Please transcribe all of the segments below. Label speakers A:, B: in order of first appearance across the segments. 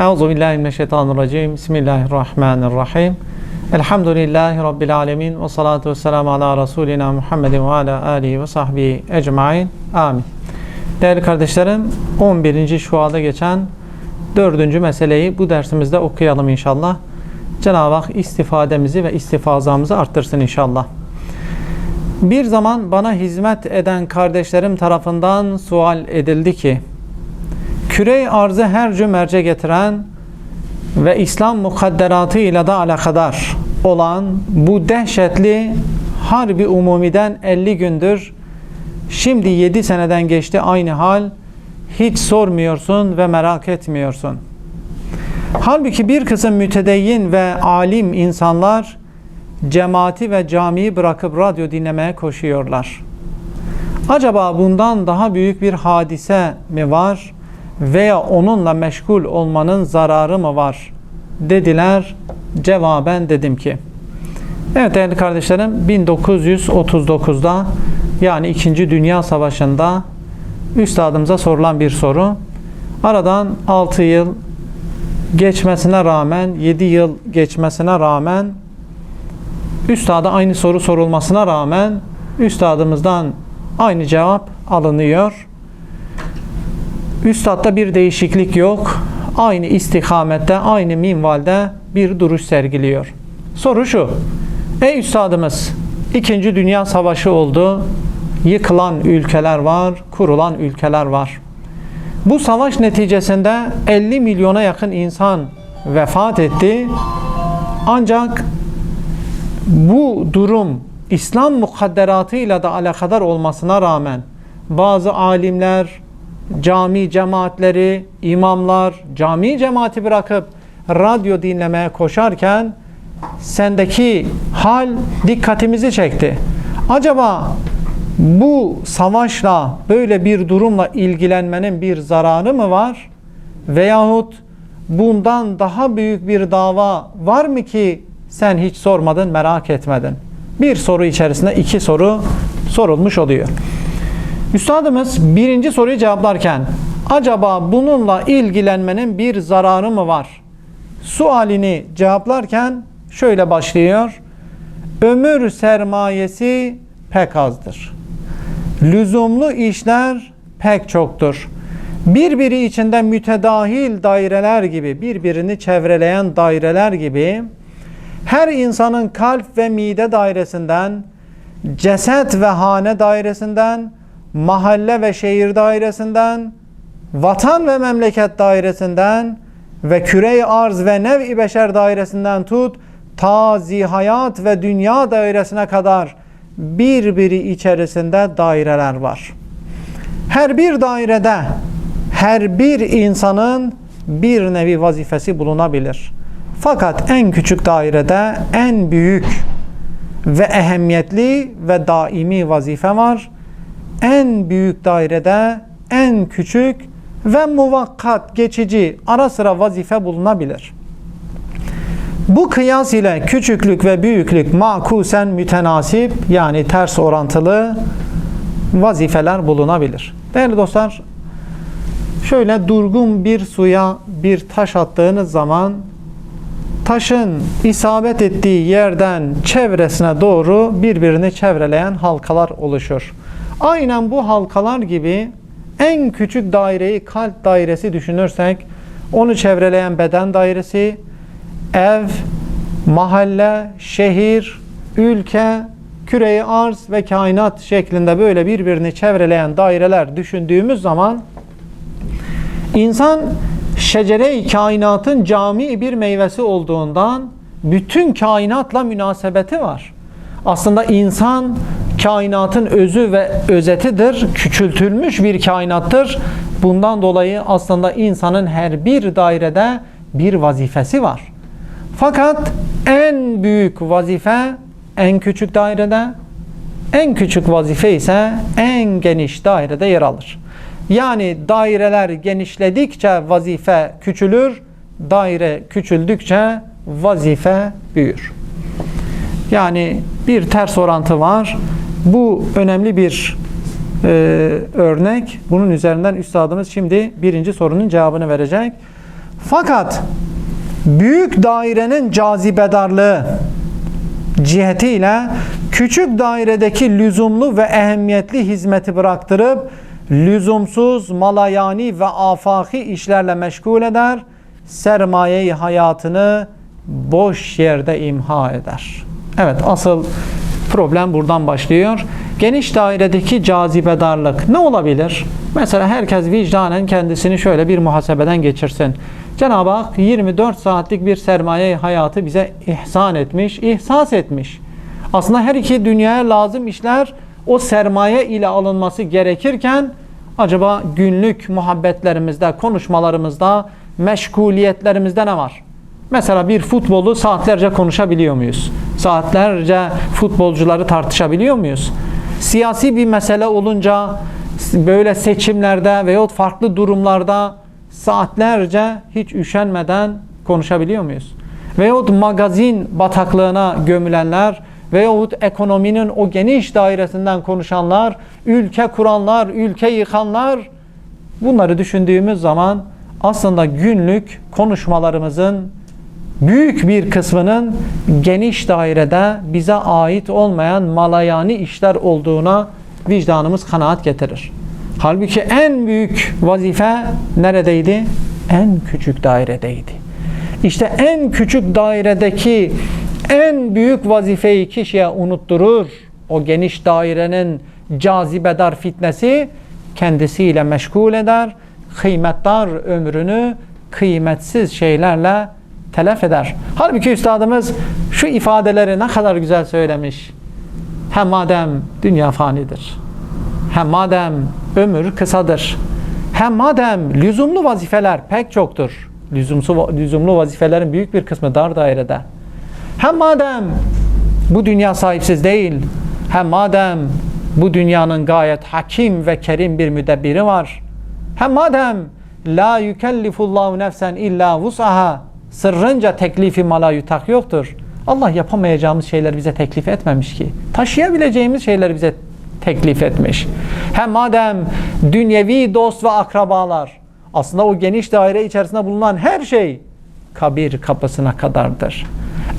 A: Euzu billahi mineşşeytanirracim. Bismillahirrahmanirrahim. Elhamdülillahi rabbil alamin ve salatu vesselamu ala rasulina Muhammedin ve ala alihi ve sahbihi ecmaîn. Amin. Değerli kardeşlerim, 11. şuada geçen dördüncü meseleyi bu dersimizde okuyalım inşallah. Cenab-ı Hak istifademizi ve istifazamızı arttırsın inşallah. Bir zaman bana hizmet eden kardeşlerim tarafından sual edildi ki, küre arzı her cümerce getiren ve İslam mukadderatı ile de alakadar olan bu dehşetli harbi umumiden 50 gündür şimdi 7 seneden geçti aynı hal hiç sormuyorsun ve merak etmiyorsun. Halbuki bir kısım mütedeyyin ve alim insanlar cemaati ve camiyi bırakıp radyo dinlemeye koşuyorlar. Acaba bundan daha büyük bir hadise mi var veya onunla meşgul olmanın zararı mı var dediler. Cevaben dedim ki Evet değerli kardeşlerim 1939'da yani 2. Dünya Savaşı'nda üstadımıza sorulan bir soru. Aradan 6 yıl geçmesine rağmen 7 yıl geçmesine rağmen üstada aynı soru sorulmasına rağmen üstadımızdan aynı cevap alınıyor. Üstadda bir değişiklik yok. Aynı istikamette, aynı minvalde bir duruş sergiliyor. Soru şu. Ey üstadımız, İkinci Dünya Savaşı oldu. Yıkılan ülkeler var, kurulan ülkeler var. Bu savaş neticesinde 50 milyona yakın insan vefat etti. Ancak bu durum İslam mukadderatıyla da alakadar olmasına rağmen bazı alimler, cami cemaatleri, imamlar cami cemaati bırakıp radyo dinlemeye koşarken sendeki hal dikkatimizi çekti. Acaba bu savaşla böyle bir durumla ilgilenmenin bir zararı mı var? Veyahut bundan daha büyük bir dava var mı ki sen hiç sormadın, merak etmedin? Bir soru içerisinde iki soru sorulmuş oluyor. Üstadımız birinci soruyu cevaplarken acaba bununla ilgilenmenin bir zararı mı var? Sualini cevaplarken şöyle başlıyor. Ömür sermayesi pek azdır. Lüzumlu işler pek çoktur. Birbiri içinde mütedahil daireler gibi, birbirini çevreleyen daireler gibi her insanın kalp ve mide dairesinden, ceset ve hane dairesinden, mahalle ve şehir dairesinden, vatan ve memleket dairesinden ve küre arz ve nev-i beşer dairesinden tut, ta zihayat ve dünya dairesine kadar birbiri içerisinde daireler var. Her bir dairede her bir insanın bir nevi vazifesi bulunabilir. Fakat en küçük dairede en büyük ve ehemmiyetli ve daimi vazife var. En büyük dairede en küçük ve muvakkat, geçici, ara sıra vazife bulunabilir. Bu kıyas ile küçüklük ve büyüklük makusen mütenasip yani ters orantılı vazifeler bulunabilir. Değerli dostlar, şöyle durgun bir suya bir taş attığınız zaman taşın isabet ettiği yerden çevresine doğru birbirini çevreleyen halkalar oluşur. Aynen bu halkalar gibi en küçük daireyi kalp dairesi düşünürsek onu çevreleyen beden dairesi, ev, mahalle, şehir, ülke, küreyi arz ve kainat şeklinde böyle birbirini çevreleyen daireler düşündüğümüz zaman insan şecere-i kainatın cami bir meyvesi olduğundan bütün kainatla münasebeti var. Aslında insan kainatın özü ve özetidir. Küçültülmüş bir kainattır. Bundan dolayı aslında insanın her bir dairede bir vazifesi var. Fakat en büyük vazife en küçük dairede, en küçük vazife ise en geniş dairede yer alır. Yani daireler genişledikçe vazife küçülür, daire küçüldükçe vazife büyür. Yani bir ters orantı var. Bu önemli bir e, örnek. Bunun üzerinden üstadımız şimdi birinci sorunun cevabını verecek. Fakat büyük dairenin cazibedarlığı cihetiyle küçük dairedeki lüzumlu ve ehemmiyetli hizmeti bıraktırıp lüzumsuz, malayani ve afaki işlerle meşgul eder, sermayeyi hayatını boş yerde imha eder. Evet asıl problem buradan başlıyor. Geniş dairedeki cazibedarlık ne olabilir? Mesela herkes vicdanen kendisini şöyle bir muhasebeden geçirsin. Cenab-ı Hak 24 saatlik bir sermaye hayatı bize ihsan etmiş, ihsas etmiş. Aslında her iki dünyaya lazım işler o sermaye ile alınması gerekirken acaba günlük muhabbetlerimizde, konuşmalarımızda, meşguliyetlerimizde ne var? Mesela bir futbolu saatlerce konuşabiliyor muyuz? Saatlerce futbolcuları tartışabiliyor muyuz? Siyasi bir mesele olunca böyle seçimlerde veyahut farklı durumlarda saatlerce hiç üşenmeden konuşabiliyor muyuz? Veyahut magazin bataklığına gömülenler veyahut ekonominin o geniş dairesinden konuşanlar, ülke kuranlar, ülke yıkanlar bunları düşündüğümüz zaman aslında günlük konuşmalarımızın büyük bir kısmının geniş dairede bize ait olmayan malayani işler olduğuna vicdanımız kanaat getirir. Halbuki en büyük vazife neredeydi? En küçük dairedeydi. İşte en küçük dairedeki en büyük vazifeyi kişiye unutturur. O geniş dairenin cazibedar fitnesi kendisiyle meşgul eder. Kıymetdar ömrünü kıymetsiz şeylerle telef eder. Halbuki üstadımız şu ifadeleri ne kadar güzel söylemiş. Hem madem dünya fanidir. Hem madem ömür kısadır. Hem madem lüzumlu vazifeler pek çoktur. Lüzumsu, lüzumlu vazifelerin büyük bir kısmı dar dairede. Hem madem bu dünya sahipsiz değil. Hem madem bu dünyanın gayet hakim ve kerim bir müdebbiri var. Hem madem la yükellifullahu nefsen illa vus'aha sırrınca teklifi mala yutak yoktur. Allah yapamayacağımız şeyler bize teklif etmemiş ki. Taşıyabileceğimiz şeyler bize teklif etmiş. Hem madem dünyevi dost ve akrabalar aslında o geniş daire içerisinde bulunan her şey kabir kapısına kadardır.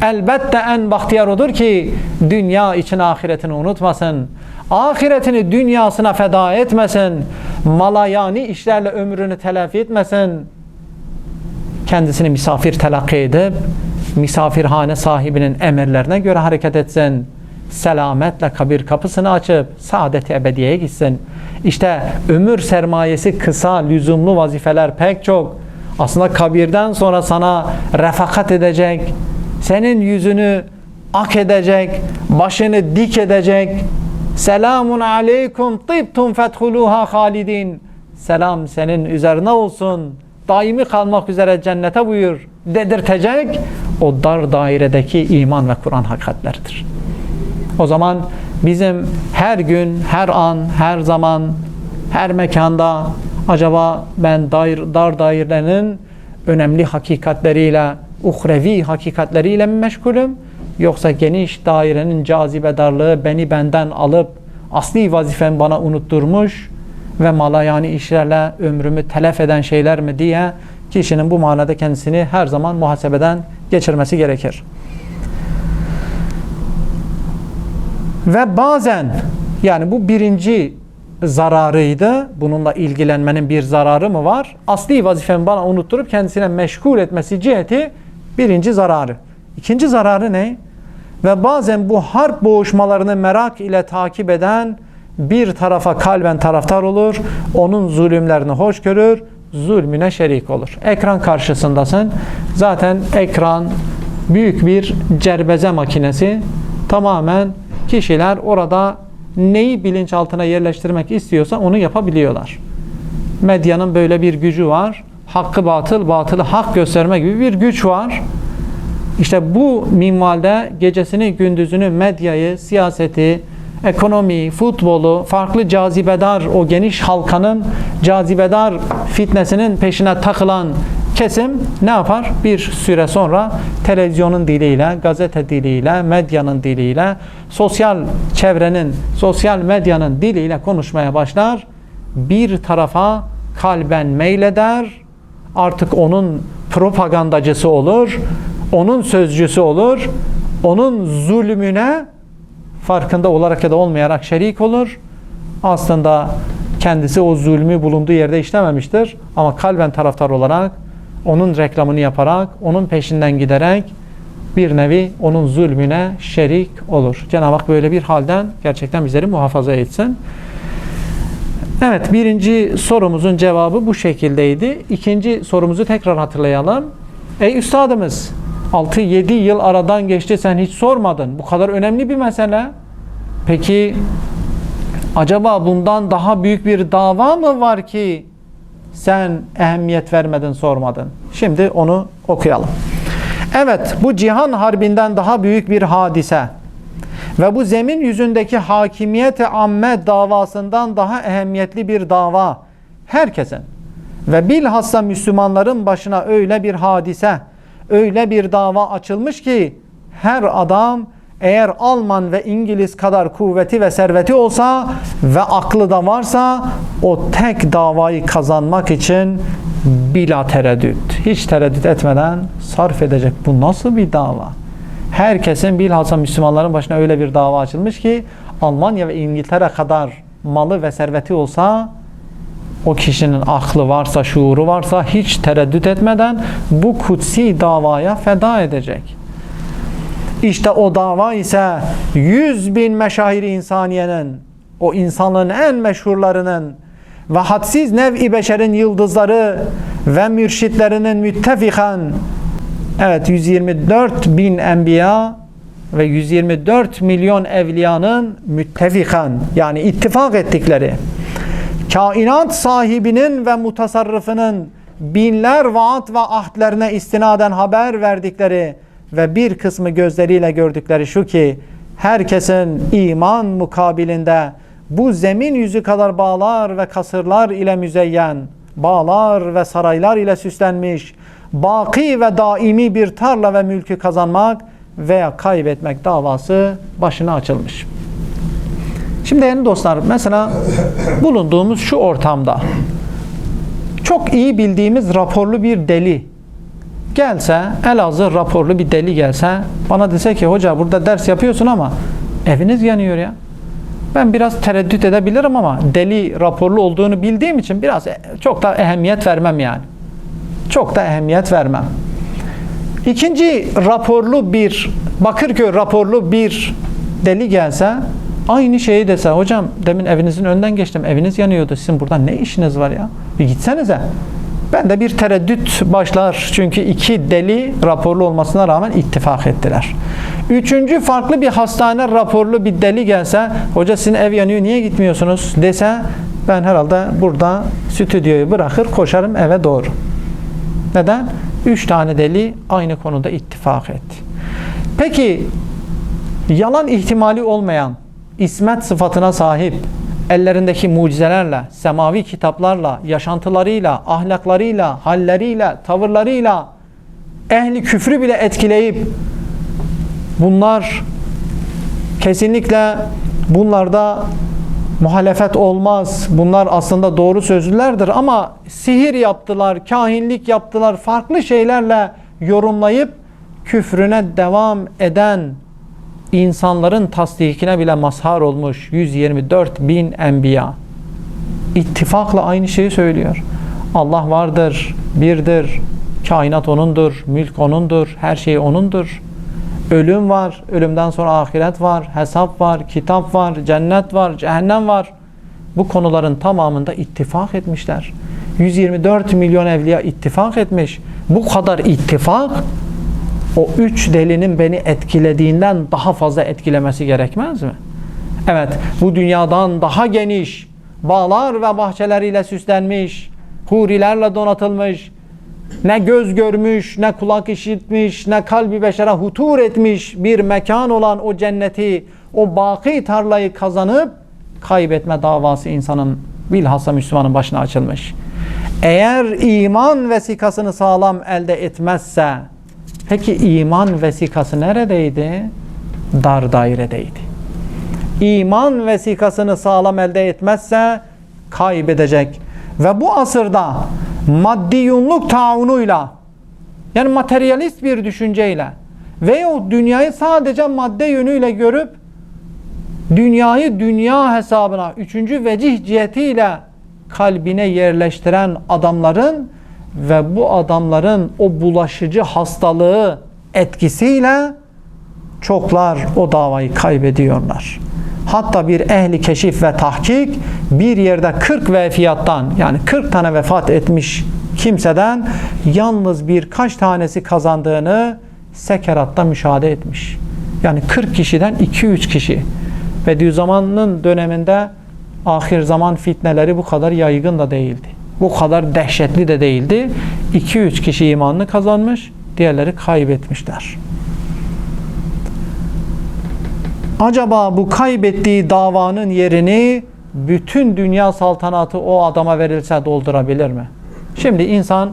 A: Elbette en bahtiyar odur ki dünya için ahiretini unutmasın. Ahiretini dünyasına feda etmesin. Malayani işlerle ömrünü telafi etmesin. Kendisini misafir telakki edip misafirhane sahibinin emirlerine göre hareket etsin. Selametle kabir kapısını açıp saadet ebediyeye gitsin. İşte ömür sermayesi kısa, lüzumlu vazifeler pek çok. Aslında kabirden sonra sana refakat edecek, senin yüzünü ak edecek, başını dik edecek. Selamun aleykum tibtum fethuluha halidin. Selam senin üzerine olsun. Daimi kalmak üzere cennete buyur dedirtecek o dar dairedeki iman ve Kur'an hakikatleridir. O zaman bizim her gün, her an, her zaman, her mekanda acaba ben dair, dar dairenin önemli hakikatleriyle, uhrevi hakikatleriyle mi meşgulüm? Yoksa geniş dairenin cazibedarlığı beni benden alıp asli vazifem bana unutturmuş ve malayani işlerle ömrümü telef eden şeyler mi diye kişinin bu manada kendisini her zaman muhasebeden geçirmesi gerekir. Ve bazen yani bu birinci zararıydı. Bununla ilgilenmenin bir zararı mı var? Asli vazifemi bana unutturup kendisine meşgul etmesi ciheti birinci zararı. İkinci zararı ne? Ve bazen bu harp boğuşmalarını merak ile takip eden bir tarafa kalben taraftar olur, onun zulümlerini hoş görür, zulmüne şerik olur. Ekran karşısındasın. Zaten ekran büyük bir cerbeze makinesi. Tamamen kişiler orada neyi bilinçaltına yerleştirmek istiyorsa onu yapabiliyorlar. Medyanın böyle bir gücü var. Hakkı batıl, batılı hak gösterme gibi bir güç var. İşte bu minvalde gecesini, gündüzünü, medyayı, siyaseti, ekonomiyi, futbolu, farklı cazibedar o geniş halkanın cazibedar fitnesinin peşine takılan kesim ne yapar? Bir süre sonra televizyonun diliyle, gazete diliyle, medyanın diliyle, sosyal çevrenin, sosyal medyanın diliyle konuşmaya başlar. Bir tarafa kalben meyleder. Artık onun propagandacısı olur, onun sözcüsü olur, onun zulmüne farkında olarak ya da olmayarak şerik olur. Aslında kendisi o zulmü bulunduğu yerde işlememiştir ama kalben taraftar olarak onun reklamını yaparak, onun peşinden giderek bir nevi onun zulmüne şerik olur. Cenab-ı Hak böyle bir halden gerçekten bizleri muhafaza etsin. Evet birinci sorumuzun cevabı bu şekildeydi. İkinci sorumuzu tekrar hatırlayalım. Ey üstadımız 6-7 yıl aradan geçti sen hiç sormadın. Bu kadar önemli bir mesele. Peki acaba bundan daha büyük bir dava mı var ki sen ehemmiyet vermedin sormadın. Şimdi onu okuyalım. Evet bu cihan harbinden daha büyük bir hadise ve bu zemin yüzündeki hakimiyet-i amme davasından daha ehemmiyetli bir dava herkesin ve bilhassa Müslümanların başına öyle bir hadise, öyle bir dava açılmış ki her adam eğer Alman ve İngiliz kadar kuvveti ve serveti olsa ve aklı da varsa o tek davayı kazanmak için bila tereddüt, hiç tereddüt etmeden sarf edecek. Bu nasıl bir dava? Herkesin bilhassa Müslümanların başına öyle bir dava açılmış ki Almanya ve İngiltere kadar malı ve serveti olsa o kişinin aklı varsa, şuuru varsa hiç tereddüt etmeden bu kutsi davaya feda edecek. İşte o dava ise 100 bin meşahiri insaniyenin, o insanlığın en meşhurlarının ve hadsiz nev-i beşerin yıldızları ve mürşitlerinin müttefikan evet 124 bin enbiya ve 124 milyon evliyanın müttefikan yani ittifak ettikleri kainat sahibinin ve mutasarrıfının binler vaat ve ahdlerine istinaden haber verdikleri ve bir kısmı gözleriyle gördükleri şu ki herkesin iman mukabilinde bu zemin yüzü kadar bağlar ve kasırlar ile müzeyyen, bağlar ve saraylar ile süslenmiş, baki ve daimi bir tarla ve mülkü kazanmak veya kaybetmek davası başına açılmış. Şimdi değerli dostlar mesela bulunduğumuz şu ortamda çok iyi bildiğimiz raporlu bir deli gelse, Elazığ raporlu bir deli gelse bana dese ki hoca burada ders yapıyorsun ama eviniz yanıyor ya. Ben biraz tereddüt edebilirim ama deli raporlu olduğunu bildiğim için biraz e, çok da ehemmiyet vermem yani. Çok da ehemmiyet vermem. İkinci raporlu bir Bakırköy raporlu bir deli gelse aynı şeyi dese hocam demin evinizin önden geçtim eviniz yanıyordu sizin burada ne işiniz var ya bir gitsenize ben de bir tereddüt başlar. Çünkü iki deli raporlu olmasına rağmen ittifak ettiler. Üçüncü farklı bir hastane raporlu bir deli gelse, hoca sizin ev yanıyor niye gitmiyorsunuz dese, ben herhalde burada stüdyoyu bırakır koşarım eve doğru. Neden? Üç tane deli aynı konuda ittifak etti. Peki yalan ihtimali olmayan ismet sıfatına sahip ellerindeki mucizelerle, semavi kitaplarla, yaşantılarıyla, ahlaklarıyla, halleriyle, tavırlarıyla ehli küfrü bile etkileyip bunlar kesinlikle bunlarda muhalefet olmaz. Bunlar aslında doğru sözlülerdir ama sihir yaptılar, kahinlik yaptılar, farklı şeylerle yorumlayıp küfrüne devam eden insanların tasdikine bile mazhar olmuş 124 bin enbiya ittifakla aynı şeyi söylüyor. Allah vardır, birdir, kainat O'nundur, mülk O'nundur, her şey O'nundur. Ölüm var, ölümden sonra ahiret var, hesap var, kitap var, cennet var, cehennem var. Bu konuların tamamında ittifak etmişler. 124 milyon evliya ittifak etmiş. Bu kadar ittifak o üç delinin beni etkilediğinden daha fazla etkilemesi gerekmez mi? Evet, bu dünyadan daha geniş, bağlar ve bahçeleriyle süslenmiş, hurilerle donatılmış, ne göz görmüş, ne kulak işitmiş, ne kalbi beşere hutur etmiş bir mekan olan o cenneti, o baki tarlayı kazanıp kaybetme davası insanın bilhassa Müslümanın başına açılmış. Eğer iman vesikasını sağlam elde etmezse, Peki iman vesikası neredeydi? Dar dairedeydi. İman vesikasını sağlam elde etmezse kaybedecek. Ve bu asırda maddi yunluk taunuyla yani materyalist bir düşünceyle veyahut dünyayı sadece madde yönüyle görüp dünyayı dünya hesabına üçüncü vecih cihetiyle kalbine yerleştiren adamların ve bu adamların o bulaşıcı hastalığı etkisiyle çoklar o davayı kaybediyorlar. Hatta bir ehli keşif ve tahkik bir yerde 40 vefiyattan yani 40 tane vefat etmiş kimseden yalnız birkaç tanesi kazandığını sekeratta müşahede etmiş. Yani 40 kişiden 2-3 kişi. Bediüzzaman'ın döneminde ahir zaman fitneleri bu kadar yaygın da değildi. Bu kadar dehşetli de değildi. 2-3 kişi imanını kazanmış, diğerleri kaybetmişler. Acaba bu kaybettiği davanın yerini bütün dünya saltanatı o adama verilse doldurabilir mi? Şimdi insan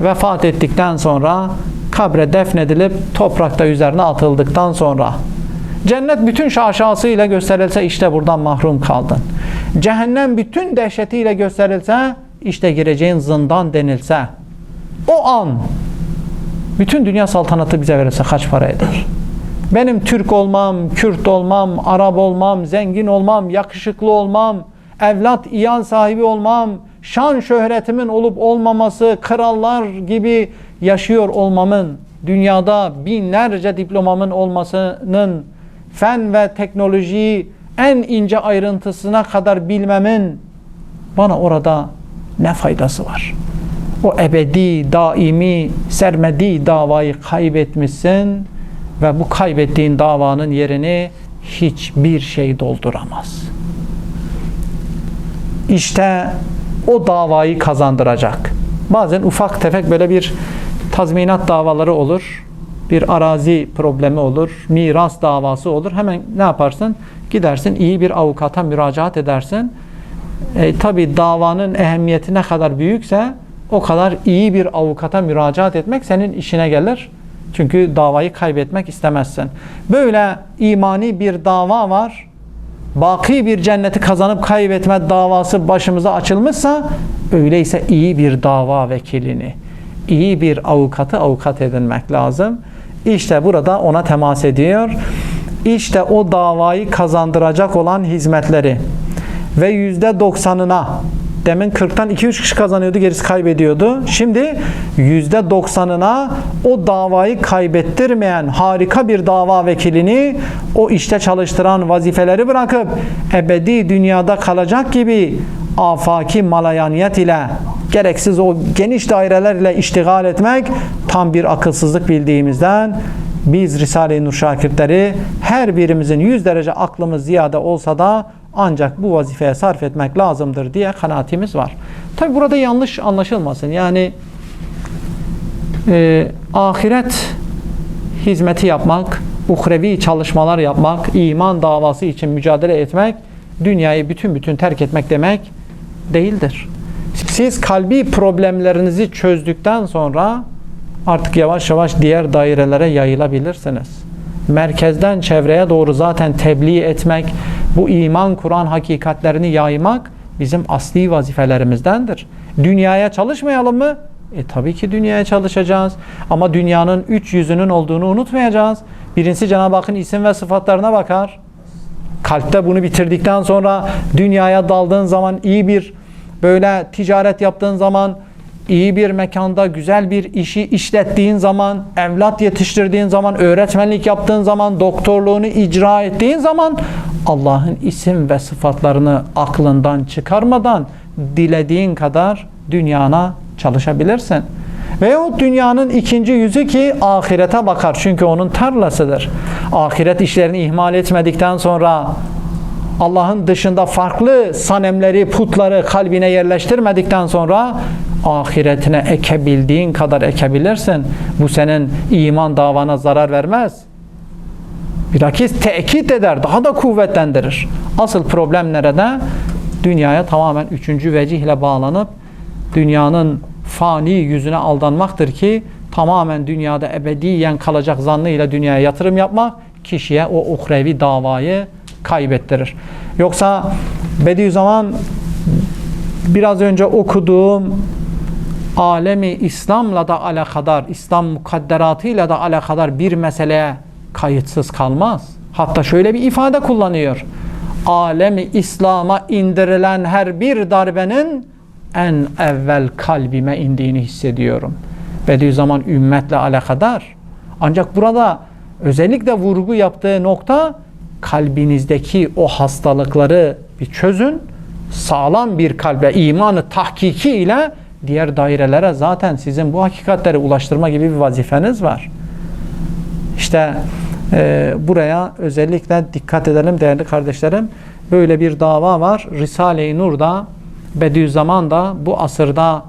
A: vefat ettikten sonra kabre defnedilip toprakta üzerine atıldıktan sonra cennet bütün şaşasıyla gösterilse işte buradan mahrum kaldın. Cehennem bütün dehşetiyle gösterilse işte gireceğin zindan denilse o an bütün dünya saltanatı bize verirse kaç para eder? Benim Türk olmam, Kürt olmam, Arap olmam, zengin olmam, yakışıklı olmam, evlat iyan sahibi olmam, şan şöhretimin olup olmaması, krallar gibi yaşıyor olmamın, dünyada binlerce diplomamın olmasının, fen ve teknolojiyi en ince ayrıntısına kadar bilmemin bana orada ne faydası var? O ebedi, daimi, sermedi davayı kaybetmişsin ve bu kaybettiğin davanın yerini hiçbir şey dolduramaz. İşte o davayı kazandıracak. Bazen ufak tefek böyle bir tazminat davaları olur. Bir arazi problemi olur. Miras davası olur. Hemen ne yaparsın? Gidersin iyi bir avukata müracaat edersin. E, Tabi davanın ehemmiyeti ne kadar büyükse o kadar iyi bir avukata müracaat etmek senin işine gelir. Çünkü davayı kaybetmek istemezsin. Böyle imani bir dava var. Baki bir cenneti kazanıp kaybetme davası başımıza açılmışsa öyleyse iyi bir dava vekilini, iyi bir avukatı avukat edinmek lazım. İşte burada ona temas ediyor. İşte o davayı kazandıracak olan hizmetleri ve yüzde doksanına Demin 40'tan 2-3 kişi kazanıyordu, gerisi kaybediyordu. Şimdi %90'ına o davayı kaybettirmeyen harika bir dava vekilini o işte çalıştıran vazifeleri bırakıp ebedi dünyada kalacak gibi afaki malayaniyet ile gereksiz o geniş daireler ile iştigal etmek tam bir akılsızlık bildiğimizden biz Risale-i Nur şakirtleri her birimizin 100 derece aklımız ziyade olsa da ancak bu vazifeye sarf etmek lazımdır diye kanaatimiz var. Tabi burada yanlış anlaşılmasın. Yani e, ahiret hizmeti yapmak, uhrevi çalışmalar yapmak, iman davası için mücadele etmek, dünyayı bütün bütün terk etmek demek değildir. Siz kalbi problemlerinizi çözdükten sonra artık yavaş yavaş diğer dairelere yayılabilirsiniz. Merkezden çevreye doğru zaten tebliğ etmek, bu iman Kur'an hakikatlerini yaymak bizim asli vazifelerimizdendir. Dünyaya çalışmayalım mı? E tabii ki dünyaya çalışacağız. Ama dünyanın üç yüzünün olduğunu unutmayacağız. Birincisi Cenab-ı Hakk'ın isim ve sıfatlarına bakar. Kalpte bunu bitirdikten sonra dünyaya daldığın zaman iyi bir böyle ticaret yaptığın zaman iyi bir mekanda güzel bir işi işlettiğin zaman, evlat yetiştirdiğin zaman, öğretmenlik yaptığın zaman, doktorluğunu icra ettiğin zaman Allah'ın isim ve sıfatlarını aklından çıkarmadan dilediğin kadar dünyana çalışabilirsin. Veyahut dünyanın ikinci yüzü ki ahirete bakar. Çünkü onun tarlasıdır. Ahiret işlerini ihmal etmedikten sonra Allah'ın dışında farklı sanemleri, putları kalbine yerleştirmedikten sonra ahiretine ekebildiğin kadar ekebilirsin. Bu senin iman davana zarar vermez. Bilakis tekit eder, daha da kuvvetlendirir. Asıl problem nerede? Dünyaya tamamen üçüncü vecihle bağlanıp dünyanın fani yüzüne aldanmaktır ki tamamen dünyada ebediyen kalacak zannıyla dünyaya yatırım yapmak kişiye o uhrevi davayı kaybettirir. Yoksa Bediüzzaman biraz önce okuduğum alemi İslam'la da alakadar, İslam mukadderatıyla da alakadar bir meseleye kayıtsız kalmaz. Hatta şöyle bir ifade kullanıyor. Alemi İslam'a indirilen her bir darbenin en evvel kalbime indiğini hissediyorum. Bediüzzaman ümmetle alakadar. Ancak burada özellikle vurgu yaptığı nokta kalbinizdeki o hastalıkları bir çözün. Sağlam bir kalbe imanı tahkiki ile diğer dairelere zaten sizin bu hakikatleri ulaştırma gibi bir vazifeniz var. İşte e, buraya özellikle dikkat edelim değerli kardeşlerim. Böyle bir dava var. Risale-i Nur'da Bediüzzaman da bu asırda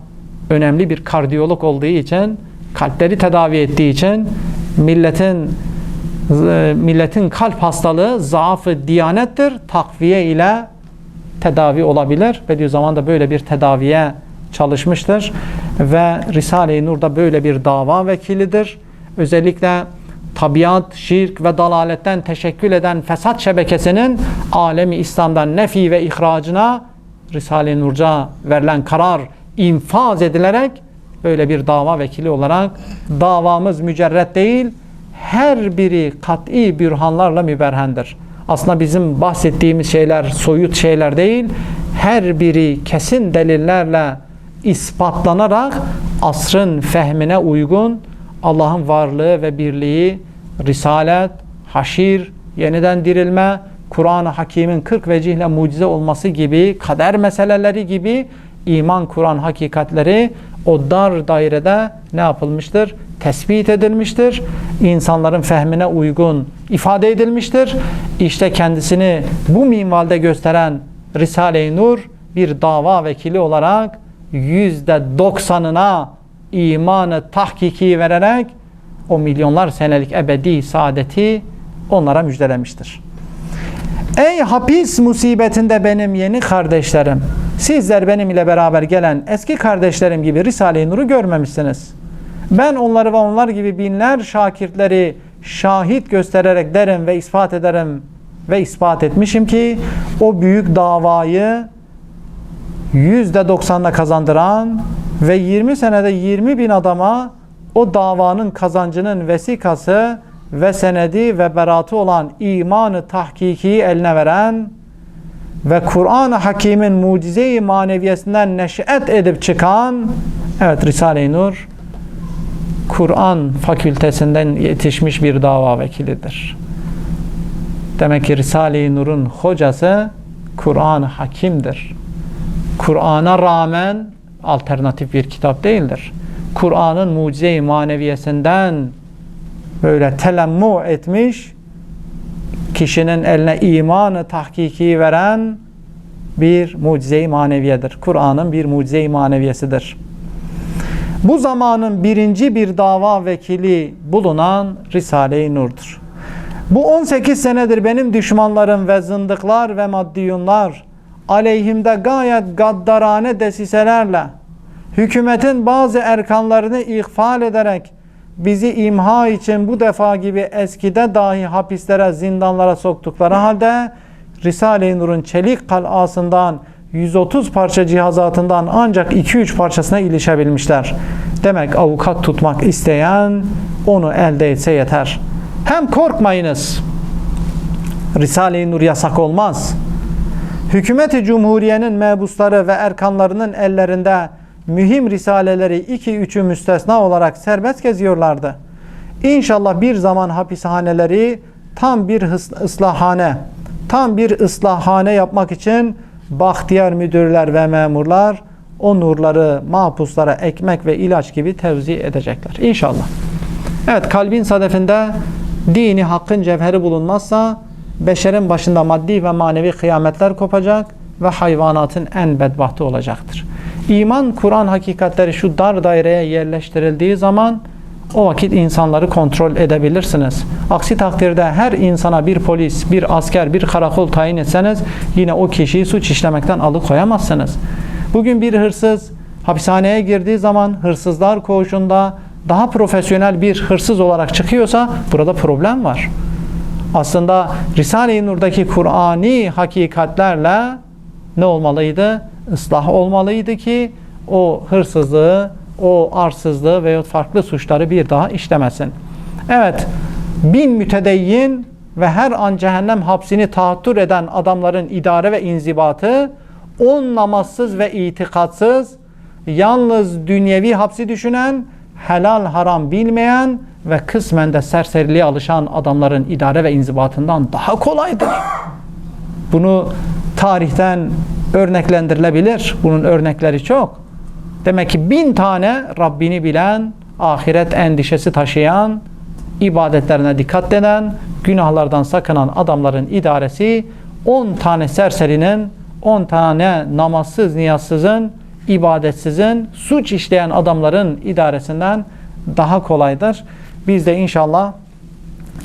A: önemli bir kardiyolog olduğu için kalpleri tedavi ettiği için milletin e, milletin kalp hastalığı zaafı diyanettir. Takviye ile tedavi olabilir. Bediüzzaman da böyle bir tedaviye çalışmıştır ve Risale-i Nur'da böyle bir dava vekilidir. Özellikle tabiat, şirk ve dalaletten teşekkül eden fesat şebekesinin alemi İslam'dan nefi ve ihracına Risale-i Nur'ca verilen karar infaz edilerek böyle bir dava vekili olarak davamız mücerret değil, her biri kat'i bürhanlarla müberhendir. Aslında bizim bahsettiğimiz şeyler soyut şeyler değil, her biri kesin delillerle ispatlanarak asrın fehmine uygun Allah'ın varlığı ve birliği, risalet, haşir, yeniden dirilme, Kur'an-ı Hakim'in 40 vecihle mucize olması gibi, kader meseleleri gibi iman Kur'an hakikatleri o dar dairede ne yapılmıştır? Tespit edilmiştir. İnsanların fehmine uygun ifade edilmiştir. İşte kendisini bu minvalde gösteren Risale-i Nur bir dava vekili olarak yüzde doksanına imanı tahkiki vererek o milyonlar senelik ebedi saadeti onlara müjdelemiştir. Ey hapis musibetinde benim yeni kardeşlerim, sizler benim ile beraber gelen eski kardeşlerim gibi Risale-i Nur'u görmemişsiniz. Ben onları ve onlar gibi binler şakirtleri şahit göstererek derim ve ispat ederim ve ispat etmişim ki o büyük davayı %90'la kazandıran ve 20 senede 20 bin adama o davanın kazancının vesikası ve senedi ve beratı olan imanı tahkiki eline veren ve Kur'an-ı Hakim'in mucize-i maneviyesinden neşet edip çıkan evet Risale-i Nur Kur'an fakültesinden yetişmiş bir dava vekilidir. Demek ki Risale-i Nur'un hocası Kur'an-ı Hakim'dir. Kur'an'a rağmen alternatif bir kitap değildir. Kur'an'ın mucize-i maneviyesinden böyle telemmu etmiş kişinin eline imanı tahkiki veren bir mucize-i maneviyedir. Kur'an'ın bir mucize-i maneviyesidir. Bu zamanın birinci bir dava vekili bulunan Risale-i Nur'dur. Bu 18 senedir benim düşmanlarım ve zındıklar ve maddiyunlar aleyhimde gayet gaddarane desiselerle hükümetin bazı erkanlarını ihfal ederek bizi imha için bu defa gibi eskide dahi hapislere, zindanlara soktukları halde Risale-i Nur'un çelik kalasından 130 parça cihazatından ancak 2-3 parçasına ilişebilmişler. Demek avukat tutmak isteyen onu elde etse yeter. Hem korkmayınız. Risale-i Nur yasak olmaz. Hükümeti Cumhuriye'nin mebusları ve erkanlarının ellerinde mühim risaleleri 2-3'ü müstesna olarak serbest geziyorlardı. İnşallah bir zaman hapishaneleri tam bir ıslahhane, tam bir ıslahhane yapmak için bahtiyar müdürler ve memurlar o nurları mahpuslara ekmek ve ilaç gibi tevzi edecekler. İnşallah. Evet kalbin sadefinde dini hakkın cevheri bulunmazsa beşerin başında maddi ve manevi kıyametler kopacak ve hayvanatın en bedbahtı olacaktır. İman, Kur'an hakikatleri şu dar daireye yerleştirildiği zaman o vakit insanları kontrol edebilirsiniz. Aksi takdirde her insana bir polis, bir asker, bir karakol tayin etseniz yine o kişiyi suç işlemekten alıkoyamazsınız. Bugün bir hırsız hapishaneye girdiği zaman hırsızlar koğuşunda daha profesyonel bir hırsız olarak çıkıyorsa burada problem var. Aslında Risale-i Nur'daki Kur'ani hakikatlerle ne olmalıydı? Islah olmalıydı ki o hırsızlığı, o arsızlığı veya farklı suçları bir daha işlemesin. Evet, bin mütedeyyin ve her an cehennem hapsini tahattür eden adamların idare ve inzibatı, on namazsız ve itikatsız, yalnız dünyevi hapsi düşünen, helal haram bilmeyen ve kısmen de serseriliğe alışan adamların idare ve inzibatından daha kolaydır. Bunu tarihten örneklendirilebilir. Bunun örnekleri çok. Demek ki bin tane Rabbini bilen, ahiret endişesi taşıyan, ibadetlerine dikkat eden, günahlardan sakınan adamların idaresi 10 tane serserinin, 10 tane namazsız, niyazsızın, ibadetsizin, suç işleyen adamların idaresinden daha kolaydır. Biz de inşallah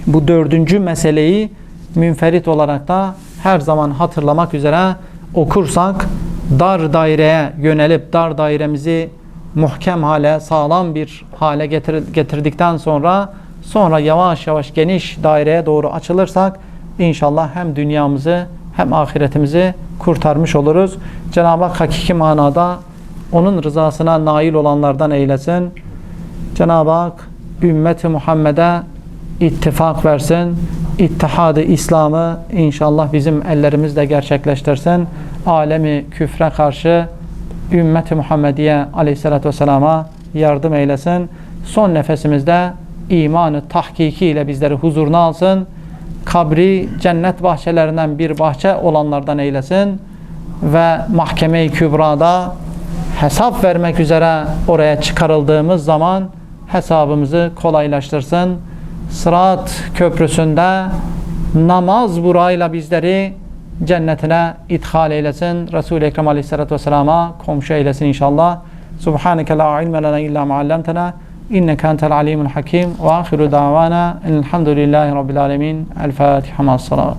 A: bu dördüncü meseleyi münferit olarak da her zaman hatırlamak üzere okursak dar daireye yönelip dar dairemizi muhkem hale, sağlam bir hale getir, getirdikten sonra sonra yavaş yavaş geniş daireye doğru açılırsak inşallah hem dünyamızı hem ahiretimizi kurtarmış oluruz. Cenab-ı Hak hakiki manada onun rızasına nail olanlardan eylesin. Cenab-ı Hak ümmeti Muhammed'e ittifak versin. İttihadı İslam'ı inşallah bizim ellerimizle gerçekleştirsin. Alemi küfre karşı ümmeti Muhammediye aleyhissalatü vesselama yardım eylesin. Son nefesimizde imanı tahkiki ile bizleri huzuruna alsın. Kabri cennet bahçelerinden bir bahçe olanlardan eylesin. Ve mahkeme-i kübrada hesap vermek üzere oraya çıkarıldığımız zaman hesabımızı kolaylaştırsın. Sırat köprüsünde namaz burayla bizleri cennetine ithal eylesin. Resul-i Ekrem Aleyhisselatü Vesselam'a komşu eylesin inşallah. Subhaneke la ilme lena illa ma'allamtena inneke entel alimul hakim ve ahiru davana elhamdülillahi rabbil alemin. El Fatiha ma'as salat.